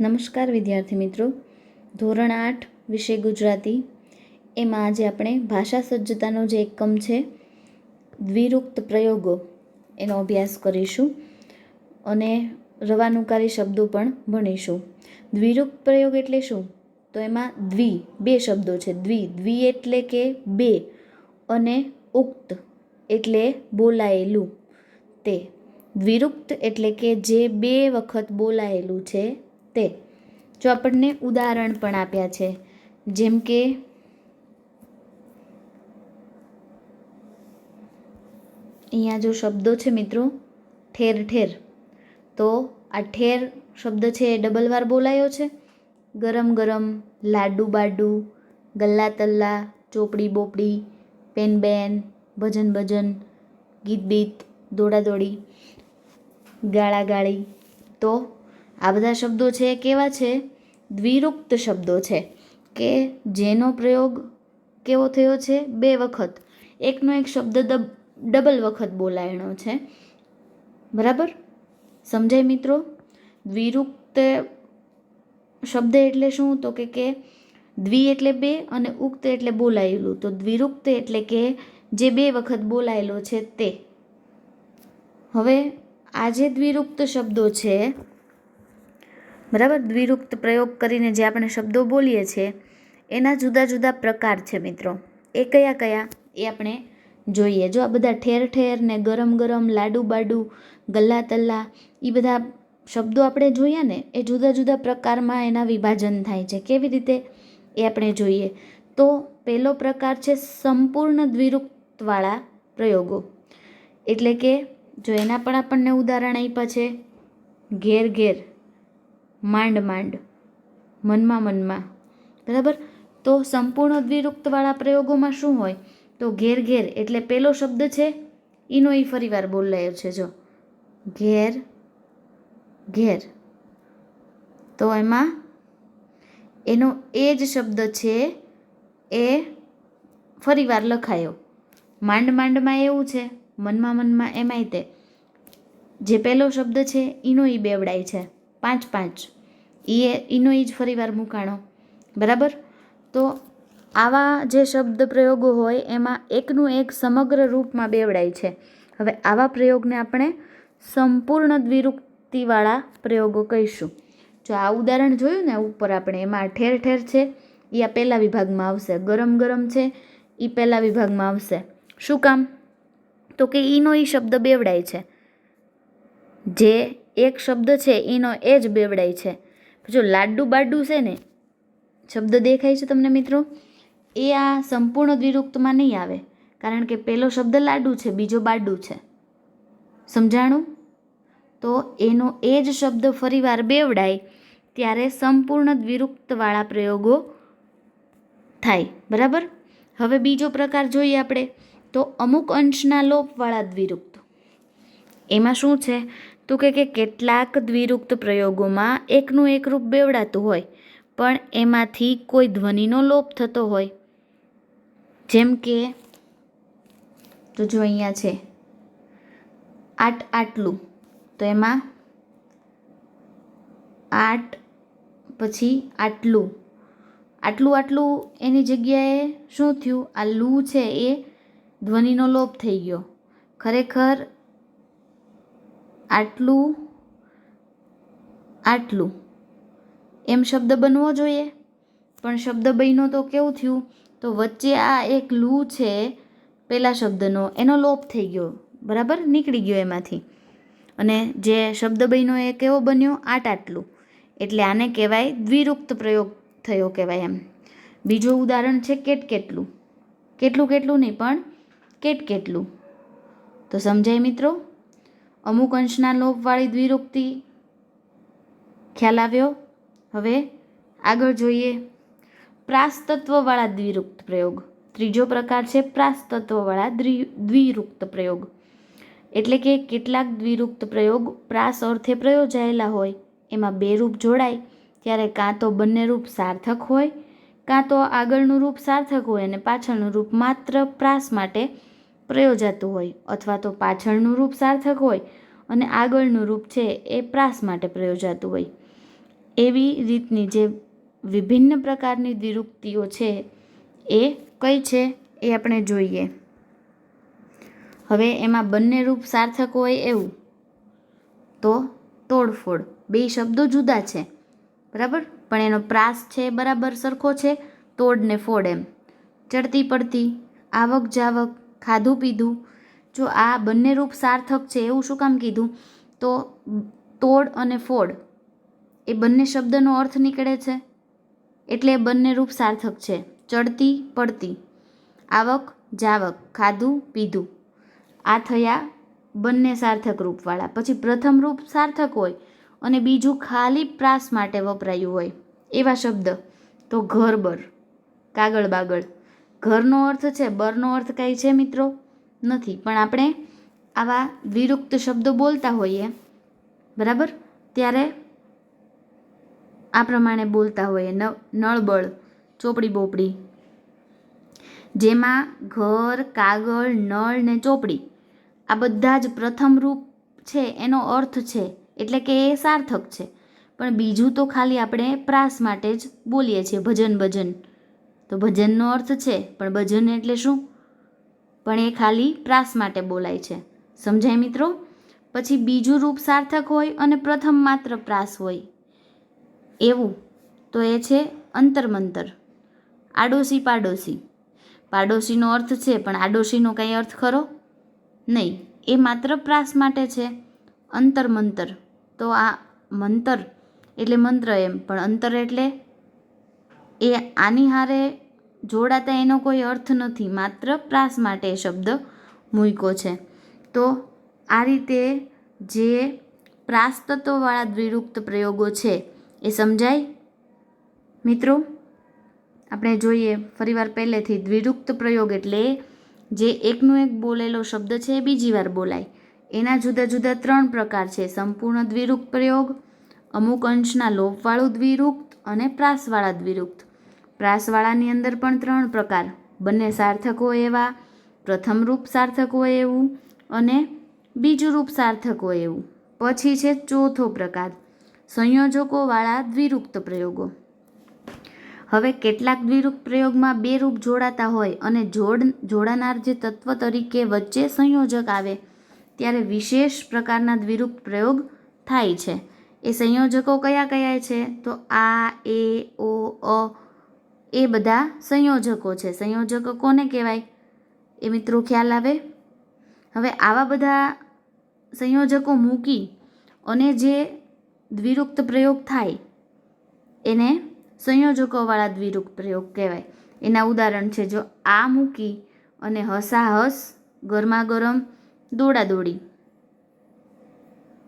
નમસ્કાર વિદ્યાર્થી મિત્રો. ધોરણ આઠ, વિષય ગુજરાતી. એમાં આજે આપણે ભાષા સજ્જતાનો જે એકમ છે, દ્વિરુક્ત પ્રયોગો, એનો અભ્યાસ કરીશું અને રવાનુકારી શબ્દો પણ ભણીશું. દ્વિરુક્ત પ્રયોગ એટલે શું? તો એમાં દ્વિ, બે શબ્દો છે. દ્વિ દ્વિ એટલે કે બે અને ઉક્ત એટલે બોલાયેલું તે. દ્વિરુક્ત એટલે કે જે બે વખત બોલાયેલું છે તે જો આપણને ઉદાહરણ પણ આપ્યા છે. જેમ કે અહીંયા જો શબ્દો છે મિત્રો, ઠેર ઠેર, તો આ ઠેર શબ્દ છે એ ડબલ વાર બોલાયો છે. ગરમ ગરમ, લાડુ બાડુ, ગલ્લા તલ્લા, ચોપડી બોપડી, પેન બેન, ભજન ભજન, ગીત બીત, દોડા દોડી, ગાળા ગાળી, તો આ બધા શબ્દો છે, કેવા છે? દ્વિરુક્ત શબ્દો છે. કે જેનો પ્રયોગ કેવો થયો છે? બે વખત. એકનો એક શબ્દ ડબલ વખત બોલાયણો છે. બરાબર? સમજાય મિત્રો? દ્વિરુક્ત શબ્દ એટલે શું? તો કે કે દ્વિ એટલે બે અને ઉક્ત એટલે બોલાયેલું. તો દ્વિરુક્ત એટલે કે જે બે વખત બોલાયેલો છે તે. હવે આ જે દ્વિરુક્ત શબ્દો છે બરાબર? દ્વિરુક્ત પ્રયોગ કરીને જે આપણે શબ્દો બોલીએ છીએ, એના જુદા જુદા પ્રકાર છે મિત્રો. એ કયા કયા? એ આપણે જોઈએ. જો આ બધા ઠેર ઠેર ને ગરમ ગરમ લાડુ બાડુ, ગલ્લા તલ્લા એ બધા શબ્દો આપણે જોયા ને, એ જુદા જુદા પ્રકારમાં એના વિભાજન થાય છે. કેવી રીતે? એ આપણે જોઈએ. તો પહેલો પ્રકાર છે સંપૂર્ણ દ્વિરુક્તવાળા પ્રયોગો. એટલે કે જો એના પણ આપણને ઉદાહરણ આપ્યા છે, ઘેર ઘેર. માંડ માંડ. મનમાં મનમાં. બરાબર? તો સંપૂર્ણ દ્વિરુક્તવાળા પ્રયોગોમાં શું હોય? તો ઘેર ઘેર, એટલે પેલો શબ્દ છે એનો એ ફરીવાર બોલાયો છે, જો. ઘેર ઘેર. તો એમાં એનો એ જ શબ્દ છે, એ ફરીવાર લખાયો. માંડ માંડમાં એવું છે, મનમાં મનમાં એમાંય તે. જે પહેલો શબ્દ છે એનો એ બેવડાય છે. પાંચ પાંચ. એ એનો એ જ ફરીવાર મૂકાણો. બરાબર? તો આવા જે શબ્દ પ્રયોગો હોય, એમાં એકનું એક સમગ્ર રૂપમાં બેવડાય છે. હવે આવા પ્રયોગને આપણે સંપૂર્ણ દ્વિરૂક્તિવાળા પ્રયોગો કહીશું. જો આ ઉદાહરણ જોયું ને ઉપર આપણે, એમાં ઠેર ઠેર છે એ આ પહેલા વિભાગમાં આવશે. ગરમ ગરમ છે એ પહેલા વિભાગમાં આવશે. શું કામ? તો કે ઈનો એ શબ્દ બેવડાય છે. જે એક શબ્દ છે એનો એ જ બેવડાય છે. જો લાડુ બાડુ છે ને, શબ્દ દેખાય છે તમને મિત્રો? એ આ સંપૂર્ણ દ્વિરુક્તમાં નહીં આવે, કારણ કે પહેલો શબ્દ લાડુ છે, બીજો બાડુ છે. સમજાણું? તો એનો એ જ શબ્દ ફરીવાર બેવડાય ત્યારે સંપૂર્ણ દ્વિરુક્તવાળા પ્રયોગો થાય, બરાબર? હવે બીજો પ્રકાર જોઈએ આપણે, તો અમુક અંશના લોપવાળા દ્વિરુક્ત. એમાં શું છે? તો કે કે કેટલાક દ્વિરુક્ત પ્રયોગોમાં એકનું એક રૂપ બેવડાતું હોય, પણ એમાંથી કોઈ ધ્વનિનો લોપ થતો હોય. જેમ કે, તો જો અહીંયા છે, આટ આટલું, તો એમાં આટ પછી આટલું. આટલું આટલું એની જગ્યાએ શું થયું? આ લૂ છે એ ધ્વનિનો લોપ થઈ ગયો. ખરેખર આટલું આટલું. એમ શબ્દ બનવો જોઈએ. પણ શબ્દ બન્યો તો કેવું થયું? તો વચ્ચે આ એક લૂ છે પહેલા શબ્દનો. એનો લોપ થઈ ગયો. બરાબર? નીકળી ગયો એમાંથી. અને જે શબ્દ બન્યો એ કેવો બન્યો? આટ આટલું એટલે આને કહેવાય દ્વિરુક્ત પ્રયોગ થયો કહેવાય એમ. બીજું ઉદાહરણ છે કેટ કેટલું કેટલું કેટલું નહીં, પણ કેટ કેટલું તો સમજાય મિત્રો? અમુક અંશના લોપવાળી દ્વિરુક્તિ ખ્યાલ આવ્યો? હવે આગળ જોઈએ. પ્રાસતત્વવાળા દ્વિરુક્ત પ્રયોગ. ત્રીજો પ્રકાર છે પ્રાસતત્વવાળા દ્વિરુક્ત પ્રયોગ. એટલે કે કેટલાક દ્વિરુક્ત પ્રયોગ પ્રાસ અર્થે પ્રયોજાયેલા હોય. એમાં બે રૂપ જોડાય. ત્યારે કાં તો બંને રૂપ સાર્થક હોય, કાં તો આગળનું રૂપ સાર્થક હોય અને પાછળનું રૂપ માત્ર પ્રાસ માટે પ્રયોજાતું હોય અથવા તો પાછળનું રૂપ સાર્થક હોય અને આગળનું રૂપ છે એ પ્રાસ માટે પ્રયોજાતું હોય. એવી રીતની જે વિભિન્ન પ્રકારની દ્વિરૂપતિઓ છે એ કઈ છે એ આપણે જોઈએ. હવે એમાં બંને રૂપ સાર્થક હોય એવું? તો તોડફોડ. બે શબ્દો જુદા છે. બરાબર? પણ એનો પ્રાસ છે બરાબર સરખો છે. તોડ ને ફોડ એમ. ચડતી પડતી આવક જાવક ખાધું પીધું. જો આ બંને રૂપ સાર્થક છે એવું શું કામ કીધું? તો તોડ અને ફોડ, એ બંને શબ્દનો અર્થ નીકળે છે. એટલે બંને રૂપ સાર્થક છે. ચડતી, પડતી, આવક, જાવક, ખાધું, પીધું. આ થયા બંને સાર્થક રૂપવાળા. પછી પ્રથમ રૂપ સાર્થક હોય અને બીજું ખાલી પ્રાસ માટે વપરાયું હોય. એવા શબ્દ. તો ઘર બર કાગળ બાગળ. ઘરનો અર્થ છે, બરનો અર્થ કાંઈ છે મિત્રો? નથી. પણ આપણે આવા વિરુક્ત શબ્દો બોલતા હોઈએ, બરાબર? ત્યારે આ પ્રમાણે બોલતા હોઈએ. નળબળ ચોપડી બોપડી જેમાં ઘર, કાગળ, નળ ને ચોપડી. આ બધા જ પ્રથમ રૂપ છે, એનો અર્થ છે, એટલે કે એ સાર્થક છે. પણ બીજું તો ખાલી આપણે પ્રાસ માટે જ બોલીએ છીએ ભજન ભજન તો ભજનનો અર્થ છે, પણ ભજન એટલે શું? પણ એ ખાલી પ્રાસ માટે બોલાય છે. સમજાય મિત્રો? પછી બીજું રૂપ સાર્થક હોય અને પ્રથમ માત્ર પ્રાસ હોય. એવું. તો એ છે અંતરમંતર. આડોશી પાડોશી. પાડોશીનો અર્થ છે, પણ આડોશીનો કંઈ અર્થ ખરો? નહીં. એ માત્ર પ્રાસ માટે છે. અંતર મંતર તો આ મંતર એટલે મંત્ર એમ, પણ અંતર એટલે એ આની હારે જોડાતા એનો કોઈ અર્થ નથી, માત્ર પ્રાસ માટે એ શબ્દ મૂક્યો છે. તો આ રીતે જે પ્રાસ તત્વવાળા દ્વિરુક્ત પ્રયોગો છે, એ સમજાય? મિત્રો, આપણે જોઈએ ફરીવાર પહેલેથી દ્વિરુક્ત પ્રયોગ એટલે જે એકનું એક બોલેલો શબ્દ છે એ બીજી વાર બોલાય. એના જુદા જુદા ત્રણ પ્રકાર છે. સંપૂર્ણ દ્વિરૂપ પ્રયોગ, અમુક અંશના લોપવાળું દ્વિરુક્ત અને પ્રાસવાળા દ્વિરુક્ત પ્રાસવાળાની અંદર પણ ત્રણ પ્રકાર. બંને સાર્થક હોય એવા, પ્રથમ રૂપ સાર્થક હોય એવું અને બીજું રૂપ સાર્થક હોય એવું. પછી છે ચોથો પ્રકાર. સંયોજકોવાળા દ્વિરુક્ત પ્રયોગો. હવે કેટલાક દ્વિરૂપ પ્રયોગમાં બે રૂપ જોડાતા હોય અને જોડ, જોડાનાર જે તત્વ તરીકે વચ્ચે સંયોજક આવે, ત્યારે વિશેષ પ્રકારના દ્વિરૂપ પ્રયોગ થાય છે. એ સંયોજકો કયા કયા છે? તો આ, એ, ઓ, અ, એ બધા સંયોજકો છે. સંયોજકો કોને કહેવાય? એ મિત્રો ખ્યાલ આવે? હવે આવા બધા સંયોજકો મૂકી અને જે દ્વિરુક્ત પ્રયોગ થાય, એને સંયોજકોવાળા દ્વિરુક્ત પ્રયોગ કહેવાય. એના ઉદાહરણ છે, જો આ મૂકી અને હસાહસ ગરમા ગરમ દોડા દોડી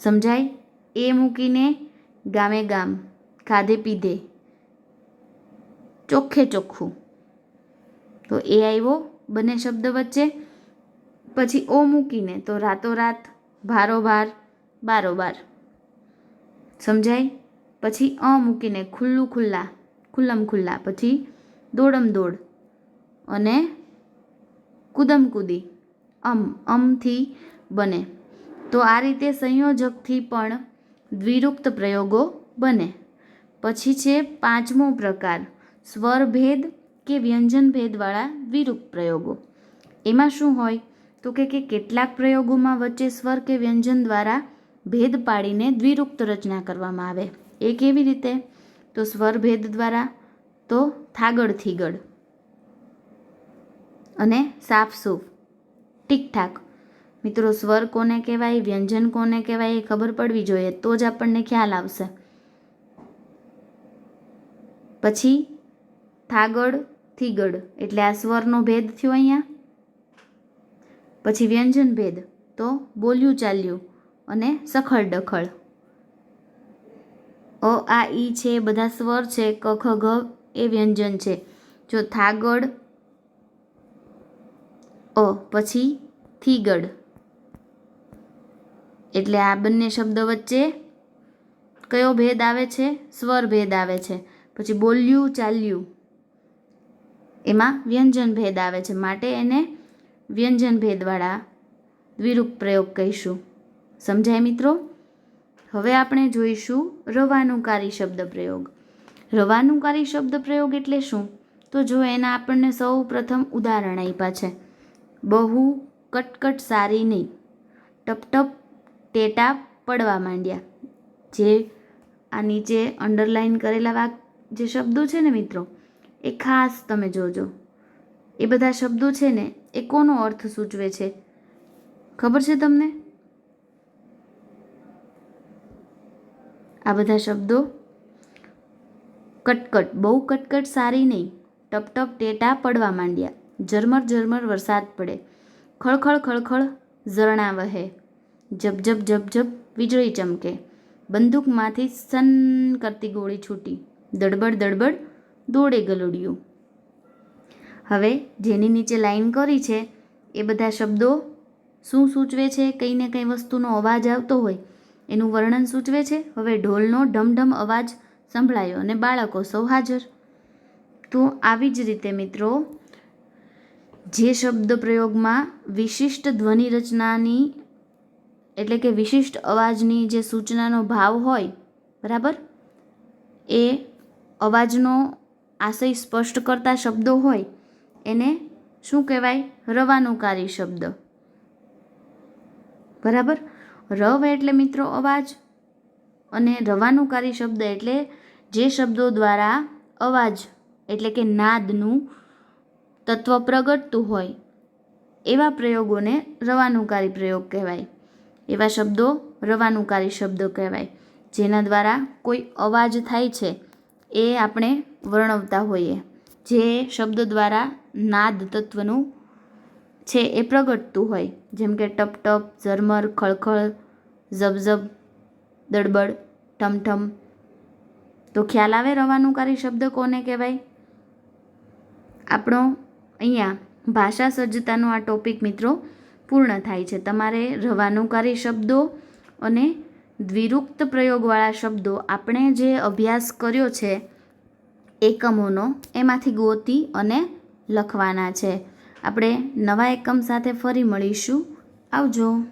સમજાય? એ મૂકીને ગામે ગામ, ખાધે પીધે. ચોખ્ખે ચોખ્ખું. તો એ આવ્યો બંને શબ્દ વચ્ચે. પછી ઓ મૂકીને તો રાતોરાત, ભારોભાર, બારોબાર. સમજાય? પછી અ મૂકીને ખુલ્લું ખુલ્લા, ખુલ્લમ ખુલ્લા, પછી દોડમ દોડ અને કુદમ કુદી, અમ, અમથી બને. તો આ રીતે સંયોજકથી પણ દ્વિરુક્ત પ્રયોગો બને. પછી છે પાંચમો પ્રકાર, સ્વરભેદ કે વ્યંજનભેદવાળા દ્વિરૂપ પ્રયોગો. એમાં શું હોય? તો કે કે કેટલાક પ્રયોગોમાં વચ્ચે સ્વર કે વ્યંજન દ્વારા ભેદ પાડીને દ્વિરુક્ત રચના કરવામાં આવે. એ કેવી રીતે? તો સ્વરભેદ દ્વારા તો થાગડ થીગડ અને સાફ સૂફ ઠીકઠાક. મિત્રો, સ્વર કોને કહેવાય, વ્યંજન કોને કહેવાય એ ખબર પડવી જોઈએ, તો જ આપણને ખ્યાલ આવશે. પછી, થાગડ થીગડ એટલે આ સ્વરનો ભેદ થયો અહીંયા. પછી વ્યંજન ભેદ, તો બોલ્યું ચાલ્યું અને સખળ ડખળ. અ, આ, ઈ છે, બધા સ્વર છે, ક, ખ ગ એ વ્યંજન છે. જો થાગડ, અ, પછી થીગડ એટલે આ બંને શબ્દ વચ્ચે કયો ભેદ આવે છે? સ્વર ભેદ આવે છે. પછી બોલ્યું, ચાલ્યું. એમાં વ્યંજન ભેદ આવે છે. માટે એને વ્યંજન ભેદવાળા દ્વિરૂપ પ્રયોગ કહીશું. સમજાય મિત્રો? હવે આપણે જોઈશું રવાનુકારી શબ્દ પ્રયોગ. રવાનુકારી શબ્દ પ્રયોગ એટલે શું? તો જો એના આપણને સૌ પ્રથમ ઉદાહરણ આપ્યા છે. બહુ કટકટ સારી નહીં. ટપ ટપ ટેટા પડવા માંડ્યા. જે આ નીચે અંડરલાઈન કરેલા વાક જે શબ્દો છે ને મિત્રો, એ ખાસ તમે જોજો. એ બધા શબ્દો છે ને, એ કોનો અર્થ સૂચવે છે? ખબર છે તમને? આ બધા શબ્દો કટકટ, બહુ કટકટ સારી નહીં. ટપ ટેટા પડવા માંડ્યા. ઝરમર ઝરમર વરસાદ પડે. ખળખળ ખળખળ ઝરણા વહે. જબ જબ જબ જબ વીજળી ચમકે. બંદૂકમાંથી સન કરતી ગોળી છૂટી. દડબડ દડબડ દોડે ગલુડિયું. હવે જેની નીચે લાઈન કરી છે, એ બધા શબ્દો શું સૂચવે છે? કંઈ ને કંઈ વસ્તુનો અવાજ આવતો હોય. એનું વર્ણન સૂચવે છે, હવે ઢોલનો ઢમઢમ અવાજ સંભળાયો અને બાળકો સૌ હાજર. તો આવી જ રીતે મિત્રો, જે શબ્દ પ્રયોગમાં વિશિષ્ટ ધ્વનિ રચનાની એટલે કે વિશિષ્ટ અવાજની જે સૂચનાનો ભાવ હોય, બરાબર? એ અવાજનો આશય સ્પષ્ટ કરતા શબ્દો હોય, એને શું કહેવાય? રવાનુકારી શબ્દ. બરાબર? રવ એટલે મિત્રો અવાજ અને રવાનુકારી શબ્દ એટલે જે શબ્દો દ્વારા અવાજ એટલે કે નાદનું તત્વ પ્રગટતું હોય, એવા પ્રયોગોને રવાનુકારી પ્રયોગ કહેવાય. એવા શબ્દો રવાનુકારી શબ્દો કહેવાય, જેના દ્વારા કોઈ અવાજ થાય છે એ આપણે વર્ણવતા હોઈએ. જે શબ્દ દ્વારા નાદ તત્વનું છે એ પ્રગટતું હોય, જેમ કે ટપ ટપ, ઝરમર, ખળખળ, ઝબઝબ, દડબડ, ઠમઠમ. તો ખ્યાલ આવે રવાનુકારી શબ્દ કોને કહેવાય? આપણો અહીંયા ભાષા સજ્જતાનો આ ટોપિક મિત્રો પૂર્ણ થાય છે. તમારે રવાનુકારી શબ્દો અને દ્વિરુક્ત પ્રયોગવાળા શબ્દો આપણે જે અભ્યાસ કર્યો છે એકમોનો, એમાંથી ગોતી અને લખવાના છે. આપણે નવા એકમ સાથે ફરી મળીશું. આવજો.